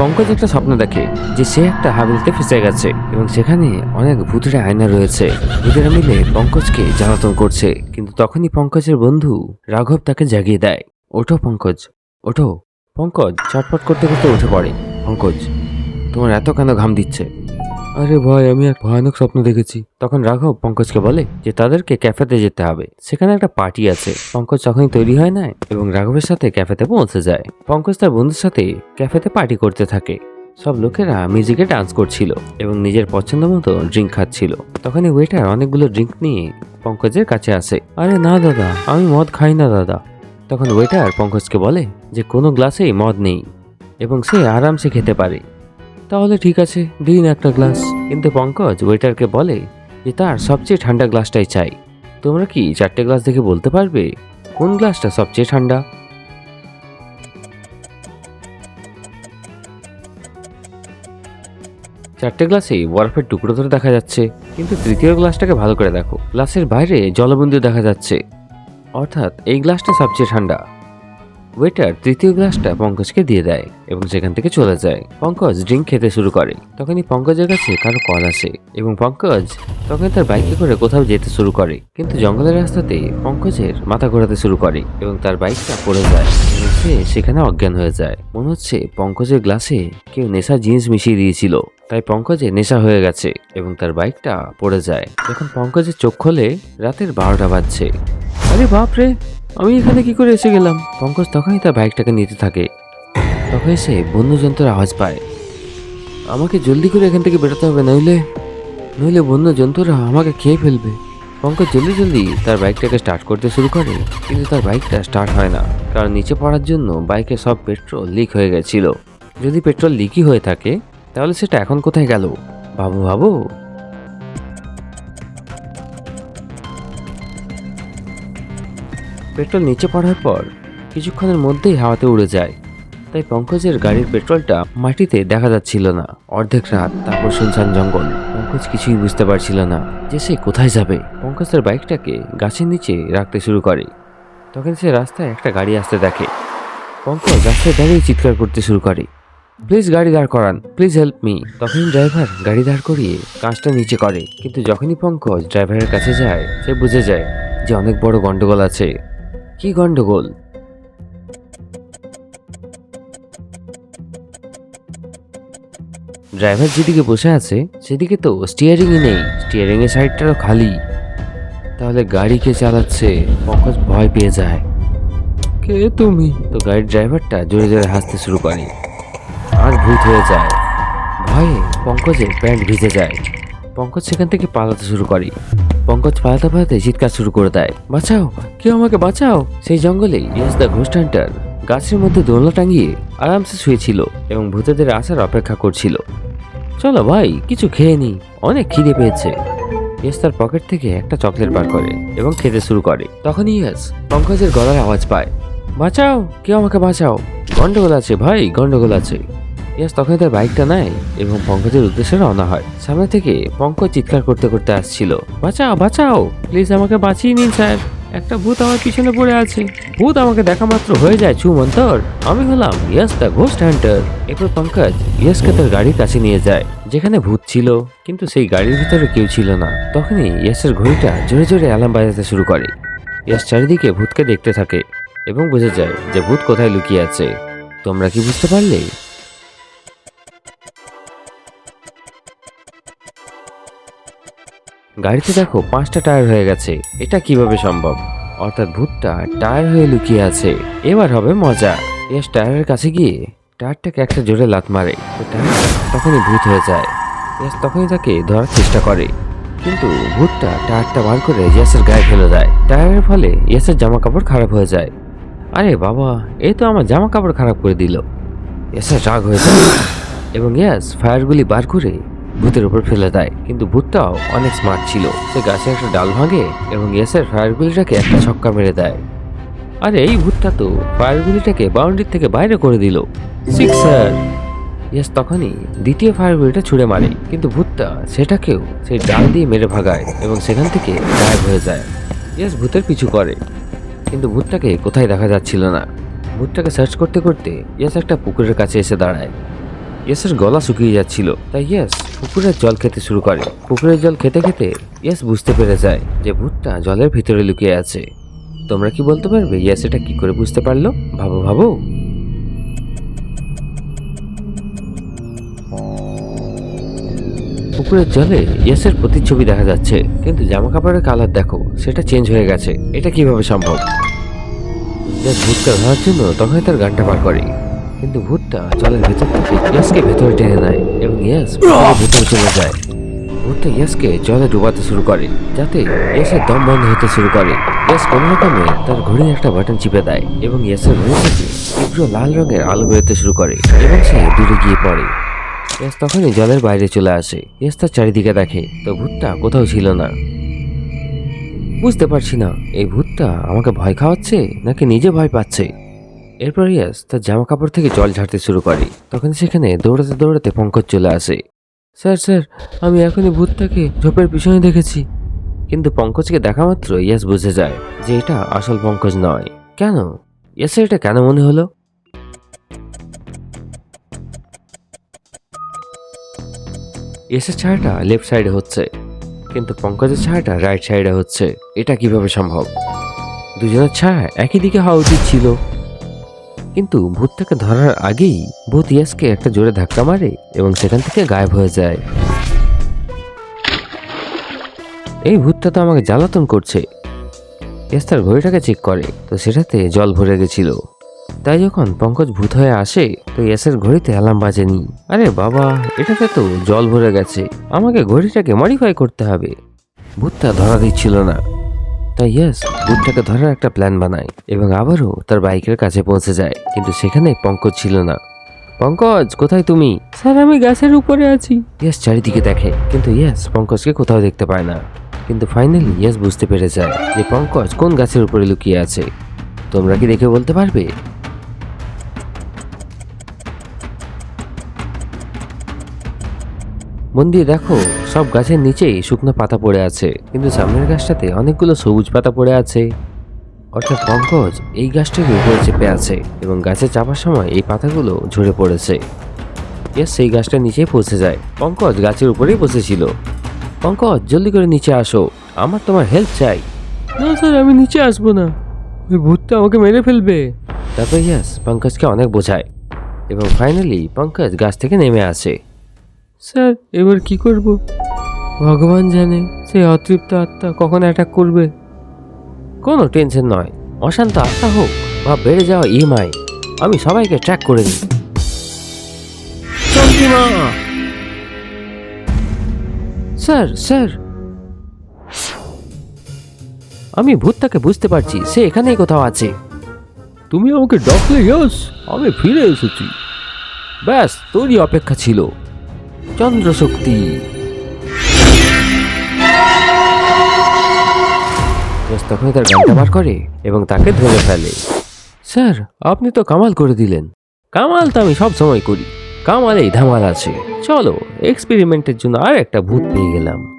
পঙ্কজ একটা স্বপ্ন দেখে যে সে একটা হাবিলতে ফেঁসে গেছে এবং সেখানে অনেক ভূতের আয়না রয়েছে। ভূতেরা মিলে পঙ্কজকে জ্বালাতন করছে, কিন্তু তখনই পঙ্কজের বন্ধু রাঘব তাকে জাগিয়ে দেয়। ওঠো পঙ্কজ ওঠো। পঙ্কজ, চটপট করতে করতে উঠে পড়ে। পঙ্কজ, তোমার এত কেন ঘাম দিচ্ছে? আরে ভাই, আমি এক ভয়ানক স্বপ্ন দেখেছি। তখন রাঘব পঙ্কজকে বলে যে তাদেরকে ক্যাফেতে যেতে হবে। সেখানে একটা পার্টি আছে। পঙ্কজ তখনই তৈরি হয় না, এবং রাঘবের সাথে ক্যাফেতে পৌঁছে যায়। পঙ্কজ তার বন্ধুর সাথে ক্যাফেতে পার্টি করতে থাকে। সব লোকেরা মিউজিকে ডান্স করছিল এবং নিজের পছন্দ মতো ড্রিঙ্ক খাচ্ছিল। তখনই ওয়েটার অনেকগুলো ড্রিঙ্ক নিয়ে পঙ্কজের কাছে আসে। আরে না দাদা, আমি মদ খাই না দাদা। তখন ওয়েটার পঙ্কজকে বলে যে কোনো গ্লাসেই মদ নেই, এবং সে আরামসে খেতে পারে। তাহলে ঠিক আছে, দিন একটা গ্লাস কিন্তু পঙ্কজ ওয়েটারকে বলে যে তার সবচেয়ে ঠান্ডা গ্লাসটাই চাই। তোমরা কি চারটে গ্লাস দেখে বলতে পারবে? কোন গ্লাসটা সবচেয়ে ঠান্ডা? চারটে গ্লাসেই বরফের টুকরো ধরে দেখা যাচ্ছে। কিন্তু তৃতীয় গ্লাসটাকে ভালো করে দেখো। গ্লাসের বাইরে জলবিন্দু দেখা যাচ্ছে। অর্থাৎ এই গ্লাসটা সবচেয়ে ঠান্ডা। ওয়েটার তৃতীয় গ্লাসটা পঙ্কজকে দিয়ে দেয় এবং সেখান থেকে চলে যায়। পঙ্কজ ড্রিঙ্ক খেতে শুরু করে। তখনই পঙ্কজের কাছে কারও কল আসে এবং পঙ্কজ তখন তার বাইকে করে কোথাও যেতে শুরু করে। কিন্তু জঙ্গলের রাস্তাতে পঙ্কজের মাথা ঘোরাতে শুরু করে এবং তার বাইকটা পড়ে যায় এবং সে সেখানে অজ্ঞান হয়ে যায়। মনে হচ্ছে পঙ্কজের গ্লাসে কেউ নেশা জিনিস মিশিয়ে দিয়েছিল। তাই পঙ্কজের নেশা হয়ে গেছে এবং তার বাইকটা পড়ে যায়। যখন পঙ্কজের চোখ খোলে, রাতের বারোটা বাজছে। আরে বাপরে! আমি এখানে কি করে এসে গেলাম? পঙ্কজ তখনই তার বাইকটাকে নিতে থাকে। তখন সে বন্যজন্তুর আওয়াজ পায়। আমাকে জলদি করে এখান থেকে বেরোতে হবে, নইলে নইলে বন্য জন্তুরা আমাকে খেয়ে ফেলবে। পঙ্কজ জলদি জলদি তার বাইকটাকে স্টার্ট করতে শুরু করে, কিন্তু তার বাইকটা স্টার্ট হয় না, কারণ নিচে পড়ার জন্য বাইকে সব পেট্রোল লিক হয়ে গেছিল। যদি পেট্রোল লিকই হয়ে থাকে, তাহলে সেটা এখন কোথায় গেল? ভাবো ভাবো পেট্রোল নিচে পড়ার পর কিছুক্ষণের মধ্যেই হাওয়াতে উড়ে যায়। তাই পঙ্কজের গাড়ির পেট্রোলটা মাটিতে দেখা যাচ্ছিল না। অর্ধেক রাত, তারপর শুনশান জঙ্গল। পঙ্কজ কিছুই বুঝতে পারছিল না যে সে কোথায় যাবে। পঙ্কজ তার বাইকটাকে গাছের নিচে রাখতে শুরু করে। তখন সে রাস্তায় একটা গাড়ি আসতে দেখে। পঙ্কজ রাস্তায় দাঁড়িয়ে চিৎকার করতে শুরু করে। প্লিজ গাড়ি দাঁড় করান, প্লিজ হেল্প মি। তখনই ড্রাইভার গাড়ি দাঁড় করিয়ে কাঁচটা নিচে করে। কিন্তু যখনই পঙ্কজ ড্রাইভারের কাছে যায়, সে বুঝে যায় যে অনেক বড় গন্ডগোল আছে। কি গন্ডগোল? ড্রাইভার যেদিকে বসে আছে সেদিকে তো স্টিয়ারিংই নেই। স্টিয়ারিং এর সাইডটাও খালি। তাহলে গাড়ি কে চালাচ্ছে? পঙ্কজ ভয় পেয়ে যায়। কে তুমি? তো গাড়ির ড্রাইভারটা জোরে জোরে হাসতে শুরু করে। আর ভূত হয়ে যায়। ভয়ে পঙ্কজের প্যান্ট ভিজে যায়। পঙ্কজ সেখান থেকে পালাতে শুরু করে। পঙ্কজ পালাতে পালাতে চিৎকার শুরু করে দেয়। বাঁচাও, কেউ আমাকে বাঁচাও। সেই জঙ্গলে ইয়েস দ্য ঘোস্ট হান্টার গাছের মধ্যে দোলনা টাঙিয়ে আরামসে শুয়েছিল এবং ভূতেদের আসার অপেক্ষা করছিল। চলো ভাই, কিছু খেয়ে নি, অনেক খিদে পেয়েছে। ইয়েস তার পকেট থেকে একটা চকলেট বার করে এবং খেতে শুরু করে। তখনই ইয়েস পঙ্কজের গলার আওয়াজ পায়। বাঁচাও, কেউ আমাকে বাঁচাও। গন্ডগোল আছে ভাই, গন্ডগোল আছে। ইয়াস তখন তার বাইকটা নেয় এবং পঙ্কজের উদ্দেশ্যে রওনা হয়। সামনে থেকে পঙ্কজ চিৎকার করতে করতে আসছিল। বাঁচাও বাঁচাও প্লিজ আমাকে বাঁচিয়ে নিন, স্যার। একটা ভূত আমার পিছনে পড়ে আছে। ভূত আমাকে দেখা মাত্র হয়ে যায় ছু মন্তর আমি হলাম ইয়াস দ্য ঘোস্ট হান্টার। এরপর পঙ্কজ ইয়াসকে তার গাড়ির কাছে নিয়ে যায়, যেখানে ভূত ছিল, কিন্তু সেই গাড়ির ভিতরে কেউ ছিল না। তখনই ইয়াসের ঘড়িটা জোরে জোরে অ্যালার্ম বাজাতে শুরু করে। ইয়াস চারিদিকে ভূতকে দেখতে থাকে এবং বুঝে যায় যে ভূত কোথায় লুকিয়ে আছে। তোমরা কি বুঝতে পারলে? গাড়িতে দেখো পাঁচটা টায়ার হয়ে গেছে। এটা কীভাবে সম্ভব? অর্থাৎ ভূতটা টায়ার হয়ে লুকিয়ে আছে। এবার হবে মজা। ইয়াস, টায়ারের কাছে গিয়ে টায়ারটাকে একটা জোরে লাত মারে। তখনই ভূত হয়ে যায়। ইয়াস, তখনই তাকে ধরার চেষ্টা করে। কিন্তু ভূতটা টায়ারটা বার করে ইয়াসের গায়ে ফেলে দেয়। টায়ারের ফলে ইয়াসের জামা কাপড় খারাপ হয়ে যায়। আরে বাবা এই তো আমার জামা কাপড় খারাপ করে দিল। ইয়াসের রাগ হয়ে যায়। এবং ইয়াস, ফায়ারগুলি বার করে ভূতের উপর ফেলে দেয়। কিন্তু ভূতটাও অনেক স্মার্ট ছিল। সে গাছে একটা ডাল ভাঙে এবং ইয়াসের ফায়ারগুলিটাকে একটা ছক্কা মেরে দেয়। আরে এই ভূতটা তো ফায়ারগুলিটাকে বাউন্ডারির থেকে বাইরে করে দিল। সিক্সার ইয়াস তখনই দ্বিতীয় ফায়ারগুলিটা ছুঁড়ে মারে। কিন্তু ভূতটা সেটাকেও সেই ডাল দিয়ে মেরে ভাগায় এবং সেখান থেকে গায়েব হয়ে যায়। ইয়াস ভূতের পিছু করে। কিন্তু ভূতটাকে কোথায় দেখা যাচ্ছিল না। ভূতটাকে সার্চ করতে করতে ইয়াস একটা পুকুরের কাছে এসে দাঁড়ায়। ইয়েসের গলা শুকিয়ে যাচ্ছিল। তাই ইয়েস পুকুরের জল খেতে শুরু করে। পুকুরের জল খেতে খেতে ইয়েস বুঝতে পেরে যায় যে ভূতটা জলের ভিতরে লুকিয়ে আছে। তোমরা কি বলতে পারবে ইয়েস এটা কি করে বুঝতে পারল? ভাবো ভাবো। পুকুরের জলে ইয়েসের প্রতিচ্ছবি দেখা যাচ্ছে। কিন্তু জামা কাপড়ের কালার দেখো, সেটা চেঞ্জ হয়ে গেছে। এটা কীভাবে সম্ভব? ভূতটা ধরার জন্য তখনই তার গানটা পার করে। কিন্তু ভূতটা জলের ভেতর থেকে ইয়াসকে ভেতরে টেনে নেয় এবং ইয়াস ভেতরে চলে যায়। ভূতটা ইয়াসকে জলে ডুবাতে শুরু করে যাতে ইয়াসের দম বন্ধ হতে শুরু করে। ইয়াস কোনো রকমে তার ঘড়ির একটা বাটন চিপে দেয় এবং ইয়াসের ঘড়ি থেকে তীব্র লাল রঙের আলো বেরোতে শুরু করে এবং সে দূরে গিয়ে পড়ে। ইয়াস তখনই জলের বাইরে চলে আসে। ইয়াস তার চারিদিকে দেখে তো ভূতটা কোথাও ছিল না? বুঝতে পারছি না। এই ভূতটা আমাকে ভয় খাওয়াচ্ছে নাকি নিজে ভয় পাচ্ছে? এরপর ইয়াস তার জামা কাপড় থেকে জল ঝাড়তে শুরু করে। তখন সেখানে দৌড়াতে দৌড়াতে পঙ্কজ চলে আসে। স্যার স্যার, আমি এখনই ভূতটাকে ঝোপের পিছনে দেখেছি। কিন্তু পঙ্কজকে দেখা মাত্র ইয়াস বুঝে যায় যে এটা আসল পঙ্কজ নয়। কেন? ইয়াসের এটা কেন মনে হলো? ইয়াসের ছায়াটা লেফট সাইডে হচ্ছে, কিন্তু পঙ্কজের ছায়াটা রাইট সাইডে হচ্ছে। এটা কীভাবে সম্ভব? দুজনের ছায়া একই দিকে হওয়া উচিত ছিল। কিন্তু ভূতটাকে ধরার আগেই ভূত ইয়াসকে একটা জোরে ধাক্কা মারে এবং সেখান থেকে গায়েব হয়ে যায়। এই ভূতটা তো আমাকে জ্বালাতন করছে। ইয়াস তার ঘড়িটাকে চেক করে, তো সেটাতে জল ভরে গেছিল। তাই যখন পঙ্কজ ভূত হয়ে আসে, তো ইয়াসের ঘড়িতে অ্যালার্ম বাজেনি। আরে বাবা, এটাতে তো জল ভরে গেছে। আমাকে ঘড়িটাকে মডিফাই করতে হবে। ভূতটা ধরা দিচ্ছিল না। তাই ইয়াস বুটটাকে ধরার একটা প্ল্যান বানায় এবং আবারও তার বাইকের কাছে পৌঁছে যায়। কিন্তু সেখানে পঙ্কজ ছিল না। পঙ্কজ কোথায় তুমি? স্যার আমি গাছের উপরে আছি। ইয়াস চারিদিকে দেখে। কিন্তু ইয়াস পঙ্কজকে কোথাও দেখতে পায় না। কিন্তু ফাইনালি ইয়াস বুঝতে পেরে যায় যে পঙ্কজ কোন গাছের উপরে লুকিয়ে আছে। তোমরা কি দেখে বলতে পারবে? মন দিয়ে দেখো সব গাছের নিচেই শুকনো পাতা পড়ে আছে কিন্তু সামনের গাছটাতে অনেকগুলো সবুজ পাতা পড়ে আছে। অর্থাৎ পঙ্কজ এই গাছটার উপরে চেপে আছে এবং গাছে চাপার সময় এই পাতাগুলো ঝরে পড়েছে। ইয়েস সেই গাছটার নিচেই পৌঁছে যায়। পঙ্কজ গাছের উপরেই বসেছিল। পঙ্কজ জলদি করে নিচে আসো আমার তোমার হেল্প চাই। না স্যার আমি নিচে আসব না। ওই ভূতটা আমাকে মেরে ফেলবে। তারপর ইয়াস পঙ্কজকে অনেক বোঝায়। এবং ফাইনালি পঙ্কজ গাছ থেকে নেমে আসে। স্যার এবার কি করব? ভগবান জানে সেই অতৃপ্ত আত্মা কখন অ্যাটাক করবে। কোনো টেনশন নয়। অশান্ত আত্মা হোক বা বেড়ে যাওয়া ইএমআই আমি সবাইকে ট্র্যাক করে দিই। Sir sir! আমি ভূতটাকে বুঝতে পারছি সে এখানেই কোথাও আছে। তুমি আমাকে ডাকলে ইয়াস আমি ফিরে এসেছি। ব্যাস তোরই অপেক্ষা ছিল। চন্দ্রশক্তি। তখনই তার গানটা বার করে এবং তাকে ধরে ফেলে। স্যার আপনি তো কামাল করে দিলেন। কামাল তো আমি সব সময় করি। কামালেই ধামাল আছে। চলো এক্সপেরিমেন্টের জন্য আর একটা ভূত পেয়ে গেলাম।